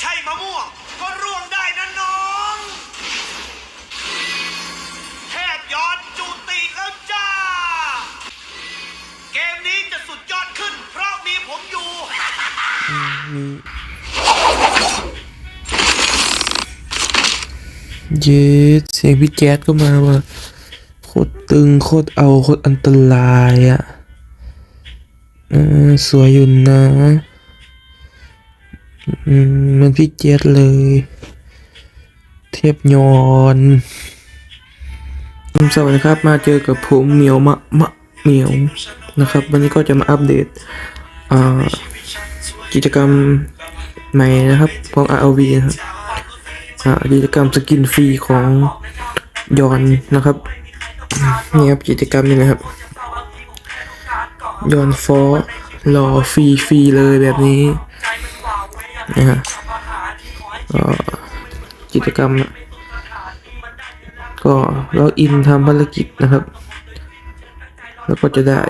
ใช่มะม่วง ก็ร่วงได้นะน้องเทพย้อดจุติแล้วจ้า เกมนี้จะสุดยอดขึ้น เพราะมีผมอยู่ เย็ดเสียงพี่แจ๊ดก็มาว่ะโคตรตึง โคตรเอา โคตรอันตรายอะเออสวยอยู่นะ เหมันพี่แจ๊ดเลย เทพยอนสวัสดีครับ มาเจอกับผมเหมียวมะมะเหมียวนะครับ วันนี้ก็จะมาอัปเดตกิจกรรมใหม่นะครับของ ROV นะครับกิจกรรมสกินฟรีของยอนนะครับนี่ครับกิจกรรมนี่นะครับยอนฟอรอฟรีฟรีเลยแบบนี้ นะฮะกิจกรรม ก็ล็อกอินทำภารกิจนะครับ แล้วก็จะได้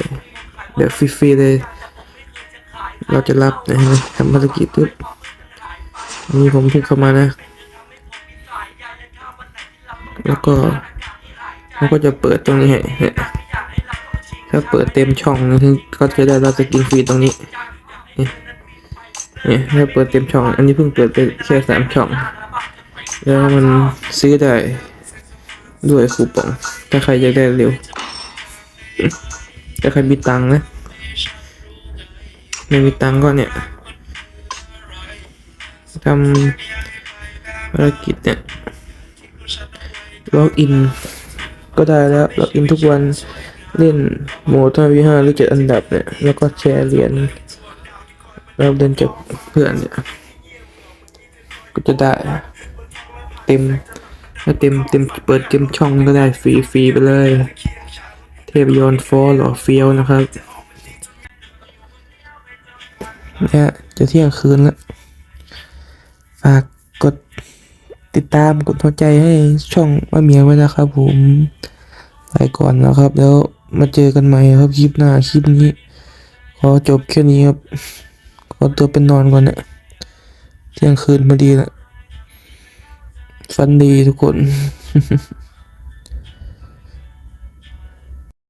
แบบฟรีๆเลย เราจะรับนะฮะทำภารกิจปุ๊บนี่ผมพิ่งเข้ามานะ แล้วก็มันก็จะเปิดตรงนี้ให้ถ้าเปิดเต็มช่องนะก็จะได้รับสกินฟรีตรงนี้ เนี่ยถ้าเปิดเต็มช่อง อันนี้เพิ่งเปิดไปแค่สามช่อง แล้วมันซื้อได้ด้วยคูปอง ถ้าใครอยากได้เร็ว ถ้าใครมีตังค์นะ ไม่มีตังค์ก็เนี่ยทำภารกิจเนี่ยล็อกอินก็ได้แล้วล็อกอินทุกวันเล่นโหมดท่าวิห้าหรือเจ็ดอันดับเนี่ย แล้วก็แชร์เหรียญ เราเดินกับเพื่อนเนี่ย ก็จะได้เต็มถ้าเต็มเต็มเปิดเต็มช่องก็ได้ฟรีฟรีไปเลย เทพยนฟอร์หล่อเฟียวนะครับเนี่ยจะเที่ยงคืนแล้วฝากกดติดตามกดหัวใจให้ช่องว่าเมียไว้นะครับ ผมไปก่อนแล้วครับ แล้วมาเจอกันใหม่ครับคลิปหน้าคลิปนี้ ขอจบแค่นี้ครับ ขอตัวเป็นนอนก่อนเนี่ยเที่ยงคืนพอดีนะฝันดีทุกคน